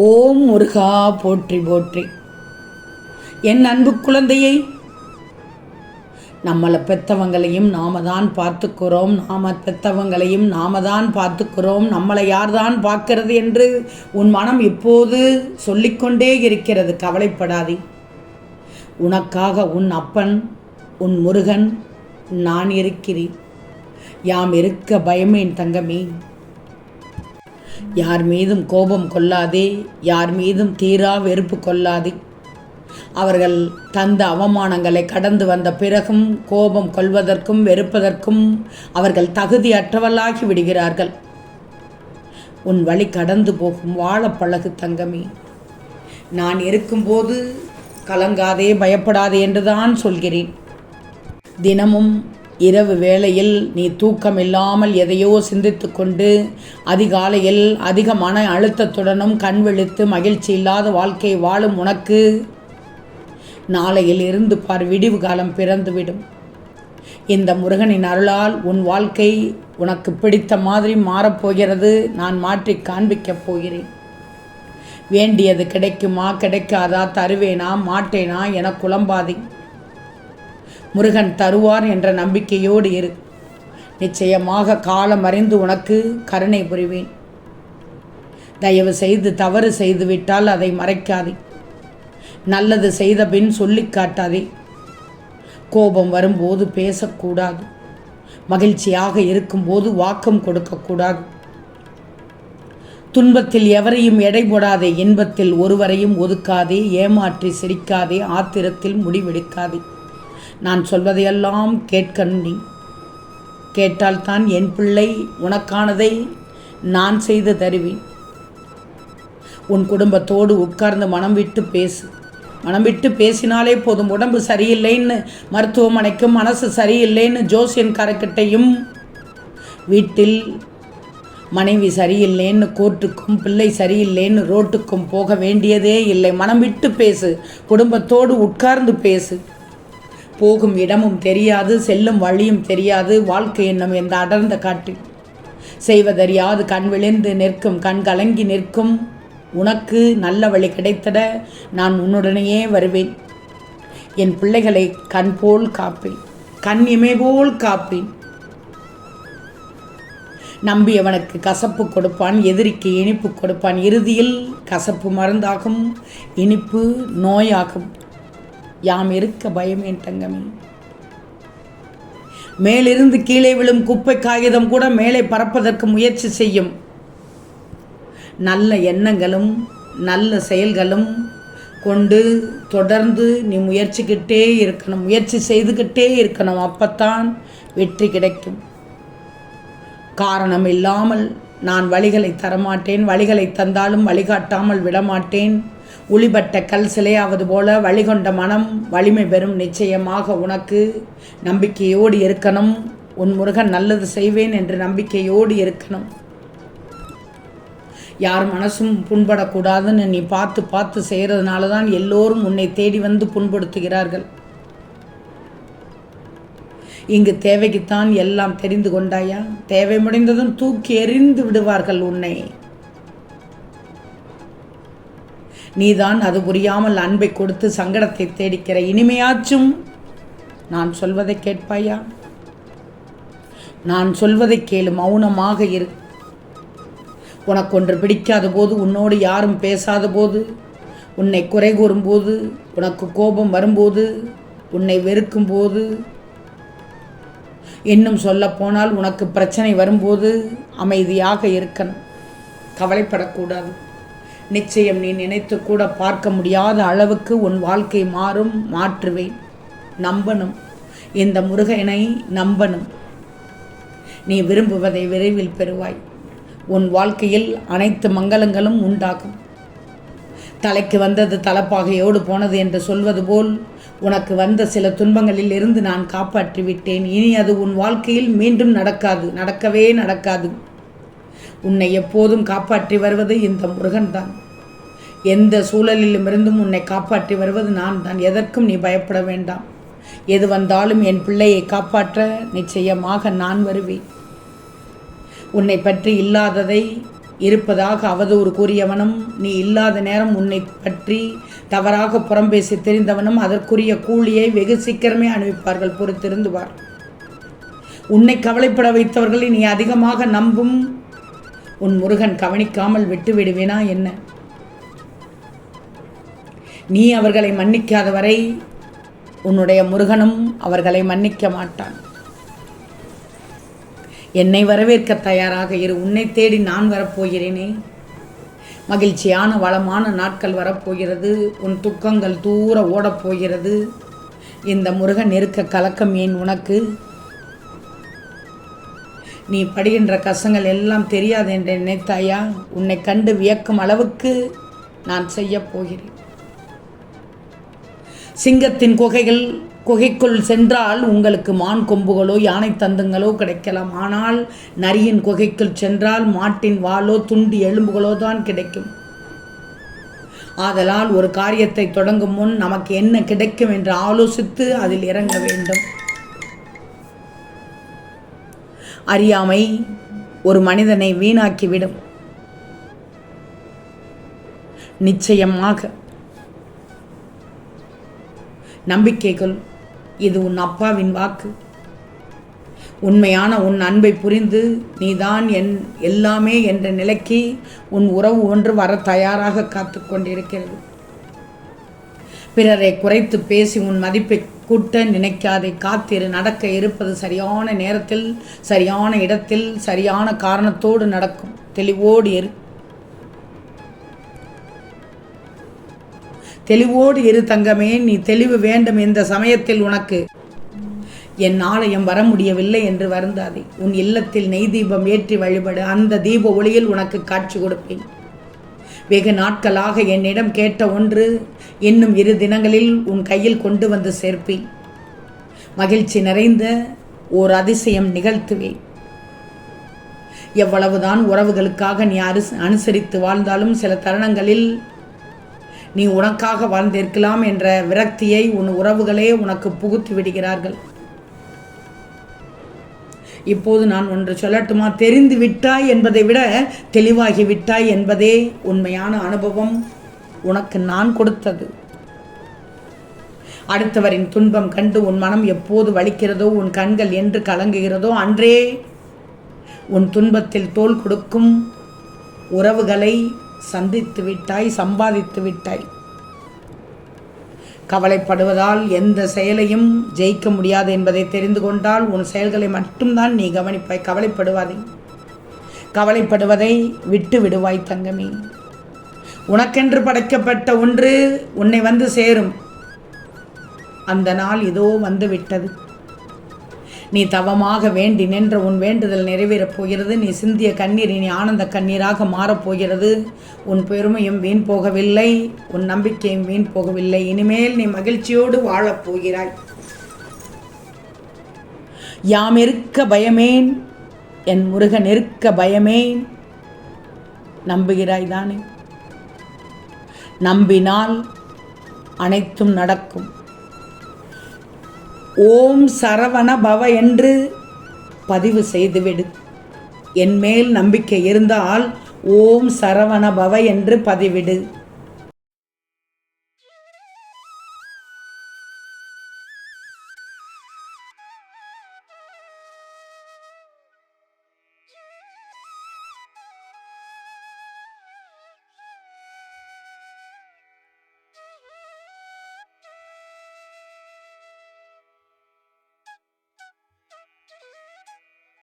ஓம் முருகா போற்றி போற்றி. என் அன்பு குழந்தையை நம்மளை பெத்தவங்களையும் நாம தான் பார்த்துக்கிறோம். நாம பெத்தவங்களையும் நாம தான் பார்த்துக்கிறோம். நம்மளை யார் தான் பார்க்கிறது என்று உன் மனம் இப்போது சொல்லிக்கொண்டே இருக்கிறது. கவலைப்படாதே. உனக்காக உன் அப்பன் உன் முருகன் நான் இருக்கிறேன். யாம் இருக்க பயமேன் தங்கமே. யார் மீதும் கோபம் கொள்ளாதே யார் மீதும் தீரா வெறுப்பு கொள்ளாதே. அவர்கள் தந்த அவமானங்களை கடந்து வந்த பிறகும் கோபம் கொள்வதற்கும் வெறுப்பதற்கும் அவர்கள் தகுதியற்றவர்களாகி விடுகிறார்கள். உன் வழி கடந்து போகும் வாழ பழகு தங்கமே. நான் இருக்கும்போது கலங்காதே பயப்படாதே என்றுதான் சொல்கிறேன். தினமும் இரவு வேளையில் நீ தூக்கம் இல்லாமல் எதையோ சிந்தித்து கொண்டு அதிகாலையில் அதிக மன அழுத்தத்துடனும் கண் விழித்து மகிழ்ச்சி இல்லாத வாழ்க்கை வாழும் உனக்கு நாளையில் இருந்து பார் விடிவு காலம் பிறந்துவிடும். இந்த முருகனின் அருளால் உன் வாழ்க்கை உனக்கு பிடித்த மாதிரி மாறப்போகிறது. நான் மாற்றி காண்பிக்கப் போகிறேன். வேண்டியது கிடைக்குமா? கிடைக்காதா? தருவேனா? மாட்டேனா? என குழம்பாதே. முருகன் தருவார் என்ற நம்பிக்கையோடு இரு. நிச்சயமாக காலம் அறிந்து உனக்கு கருணை புரிவேன். தயவு செய்து தவறு செய்துவிட்டால் அதை மறைக்காதே. நல்லது செய்த பின் சொல்லி காட்டாதே. கோபம் வரும்போது பேசக்கூடாது. மகிழ்ச்சியாக இருக்கும்போது வாக்கம் கொடுக்கக்கூடாது. துன்பத்தில் எவரையும் எடை போடாதே. இன்பத்தில் ஒருவரையும் ஒதுக்காதே. ஏமாற்றி சிரிக்காதே. ஆத்திரத்தில் முடிவெடுக்காதே நான் சொல்வதையெல்லாம் கேட்கணும் நீ. கேட்டால்தான் என் பிள்ளை உனக்கானதை நான் செய்து தருவேன். உன் குடும்பத்தோடு உட்கார்ந்து மனம் விட்டு பேசு. மனம் விட்டு பேசினாலே போதும். உடம்பு சரியில்லைன்னு மருத்துவமனைக்கும் மனசு சரியில்லைன்னு ஜோசியன் கரக்கிட்டையும் வீட்டில் மனைவி சரியில்லைன்னு கோர்ட்டுக்கும் பிள்ளை சரியில்லைன்னு ரோட்டுக்கும் போக வேண்டியதே இல்லை. மனம் விட்டு பேசு. குடும்பத்தோடு உட்கார்ந்து பேசு. போகும் இடமும் தெரியாது செல்லும் வழியும் தெரியாது வாழ்க்கை என்னும் எந்த அடர்ந்த காட்டில் செய்வதறியாது கண் விழுந்து நிற்கும் கண் கலங்கி நிற்கும். உனக்கு நல்ல வழி கிடைத்திட நான் உன்னுடனேயே வருவேன். என் பிள்ளைகளை கண் போல் காப்பேன் கண் இமை போல் காப்பேன். நம்பியவனுக்கு கசப்பு கொடுப்பான் எதிரிக்கு இனிப்பு கொடுப்பான். இறுதியில் கசப்பு மருந்தாகும் இனிப்பு நோயாகும். யாம் இருக்க பயமேன் தங்கமே. மேலிருந்து கீழே விழும் குப்பை காகிதம் கூட மேலே பறப்பதற்கு முயற்சி செய்யும். நல்ல எண்ணங்களும் நல்ல செயல்களும் கொண்டு தொடர்ந்து நீ முயற்சிக்கிட்டே இருக்கணும். முயற்சி செய்துக்கிட்டே இருக்கணும். அப்பத்தான் வெற்றி கிடைக்கும். காரணம் இல்லாமல் நான் வழிகளை தரமாட்டேன். வழிகளை தந்தாலும் வழிகாட்டாமல் விடமாட்டேன். ஒளிபட்ட கல் சிலையாவது போல வழிகொண்ட மனம் வலிமை பெறும் நிச்சயமாக உனக்கு நம்பிக்கையோடு இருக்கணும். உன் முருகன் நல்லது செய்வேன் என்று நம்பிக்கையோடு இருக்கணும். யார் மனசும் புண்படக்கூடாதுன்னு நீ பார்த்து பார்த்து செய்கிறதுனால தான் எல்லோரும் உன்னை தேடி வந்து புண்படுத்துகிறார்கள். இங்கு தேவைக்குத்தான் எல்லாம் தெரிந்து கொண்டாயா? தேவை முடிந்ததும் தூக்கி எறிந்து விடுவார்கள் உன்னை. நீதான் அது புரியாமல் அன்பை கொடுத்து சங்கடத்தை தேடிக்கிற இனிமையாச்சும் நான் சொல்வதை கேட்பாயா? நான் சொல்வதை கேளு மௌனமாக இரு. உனக்கு ஒன்று பிடிக்காத போது உன்னோடு யாரும் பேசாத போது உன்னை குறை கூறும்போது உனக்கு கோபம் வரும்போது உன்னை வெறுக்கும் போது இன்னும் சொல்லப்போனால் உனக்கு பிரச்சனை வரும்போது அமைதியாக இருக்கணும். கவலைப்படக்கூடாது. நிச்சயம் நீ நினைத்து கூட பார்க்க முடியாத அளவுக்கு உன் வாழ்க்கை மாறும் மாற்றுவேன். நம்பணும். இந்த முருகனை நம்பணும். நீ விரும்புவதை விரைவில் பெறுவாய். உன் வாழ்க்கையில் அனைத்து மங்களங்களும் உண்டாகும். தலைக்கு வந்தது தலப்பாகையோடு போனது என்று சொல்வது போல் உனக்கு வந்த சில துன்பங்களில் இருந்து நான் காப்பாற்றி விட்டேன் இனி அது உன் வாழ்க்கையில் மீண்டும் நடக்காது நடக்கவே நடக்காது. உன்னை எப்போதும் காப்பாற்றி வருவது இந்த முருகன்தான். எந்த சூழலிலும் இருந்தும் உன்னை காப்பாற்றி வருவது நான் தான் எதற்கும் நீ பயப்பட வேண்டாம். எது வந்தாலும் என் பிள்ளையை காப்பாற்ற நிச்சயமாக நான் வருவேன். உன்னை பற்றி இல்லாததை இருப்பதாக அவதூறு கூறியவனும் நீ இல்லாத நேரம் உன்னை பற்றி தவறாக புறம்பேசி தெரிந்தவனும் அதற்குரிய கூலியை வெகு சீக்கிரமே அனுப்பிப்பார்கள் பொறுத்திருந்துவார் உன்னை கவலைப்பட வைத்தவர்களை நீ அதிகமாக நம்பும் உன் முருகன் கவனிக்காமல் விட்டு விடுவேனா என்ன? நீ அவர்களை மன்னிக்காத வரை உன்னுடைய முருகனும் அவர்களை மன்னிக்க மாட்டான். என்னை வரவேற்க தயாராக இரு. உன்னை தேடி நான் வரப்போகிறேனே. மகிழ்ச்சியான வளமான நாட்கள் வரப்போகிறது. உன் துக்கங்கள் தூர ஓடப்போகிறது. இந்த முருகன் இருக்க கலக்கம் ஏன் உனக்கு? நீ படுகின்ற கசங்கள் எல்லாம் தெரியாது என்று நினைத்தாயா? உன்னை கண்டு வியக்கும் அளவுக்கு நான் செய்யப் போகிறேன். சிங்கத்தின் குகைகள் குகைக்குள் சென்றால் உங்களுக்கு மான் கொம்புகளோ யானை தந்தங்களோ கிடைக்கலாம். ஆனால் நரியின் குகைக்குள் சென்றால் மாட்டின் வாளோ துண்டு எலும்புகளோ தான் கிடைக்கும். ஆதலால் ஒரு காரியத்தை தொடங்கும் முன் நமக்கு என்ன கிடைக்கும் என்று ஆலோசித்து அதில் இறங்க வேண்டும். அறியாமை ஒரு மனிதனை வீணாக்கிவிடும். நிச்சயமாக நம்பிக்கைகள் இது உன் அப்பாவின் வாக்கு. உண்மையான உன் அன்பை புரிந்து நீதான் என் எல்லாமே என்ற நிலைக்கு உன் உறவு ஒன்று வர தயாராக காத்து கொண்டிருக்கிறது பிறரை குறைத்து பேசி உன் மதிப்பை கூட்ட நினைக்காதே. காத்திரு நடக்க இருப்பது சரியான நேரத்தில் சரியான இடத்தில் சரியான காரணத்தோடு நடக்கும். தெளிவோடு இரு. தெளிவோடு இரு தங்கமே நீ தெளிவு வேண்டும் இந்த சமயத்தில் உனக்கு என் ஆலயம் வர முடியவில்லை என்று வருந்தாதே. உன் இல்லத்தில் நெய் தீபம் ஏற்றி வழிபடு. அந்த தீப ஒளியில் உனக்கு காட்சி கொடுப்பேன். வெகு நாட்களாக என்னிடம் கேட்ட ஒன்று இன்னும் இரு தினங்களில் உன் கையில் கொண்டு வந்து சேர்ப்பேன். மகிழ்ச்சி நிறைந்த ஓர் அதிசயம் நிகழ்த்துவேன். எவ்வளவுதான் உறவுகளுக்காக நீ அரிச அனுசரித்து வாழ்ந்தாலும் சில தருணங்களில் நீ உனக்காக வாழ்ந்திருக்கலாம் என்ற விரக்தியை உன் உறவுகளே உனக்கு புகுத்தி விடுகிறார்கள். இப்போது நான் ஒன்று சொல்லட்டுமா? தெரிந்து விட்டாய் என்பதை விட தெளிவாகி விட்டாய் என்பதே உண்மையான அனுபவம். உனக்கு நான் கொடுத்தது. அடுத்தவரின் துன்பம் கண்டு உன் மனம் எப்போது வலிக்கிறதோ உன் கண்கள் என்று கலங்குகிறதோ அன்றே உன் துன்பத்தில் தோல் கொடுக்கும் உறவுகளை சந்தித்து விட்டாய் சம்பாதித்து விட்டாய். கவலைப்படுவதால் எந்த செயலையும் ஜெயிக்க முடியாது என்பதை தெரிந்து கொண்டால் உன் செயல்களை மட்டும்தான் நீ கவனிப்பாய் கவலைப்படுவாதே. கவலைப்படுவதை விட்டு விடுவாய் தங்கமே. உனக்கென்று படைக்கப்பட்ட ஒன்று உன்னை வந்து சேரும். அந்த நாள் இதோ வந்து விட்டது. நீ தவமாக வேண்டி நின்ற உன் வேண்டுதல் நிறைவேறப் போகிறது. நீ சிந்திய கண்ணீர் இனி ஆனந்த கண்ணீராக மாறப்போகிறது உன் பெருமையும் வீண் போகவில்லை. உன் நம்பிக்கையும் வீண் போகவில்லை. இனிமேல் நீ மகிழ்ச்சியோடு வாழப் போகிறாய். யாம் இருக்க பயமேன்? என் முருகன் இருக்க பயமேன்? நம்புகிறாய் தானே? நம்பினால் அனைத்தும் நடக்கும். ஓம் சரவண பவ என்று பதிவு செய்துவிடு. என் மேல் நம்பிக்கை இருந்தால் ஓம் சரவண பவ என்று பதிவிடு.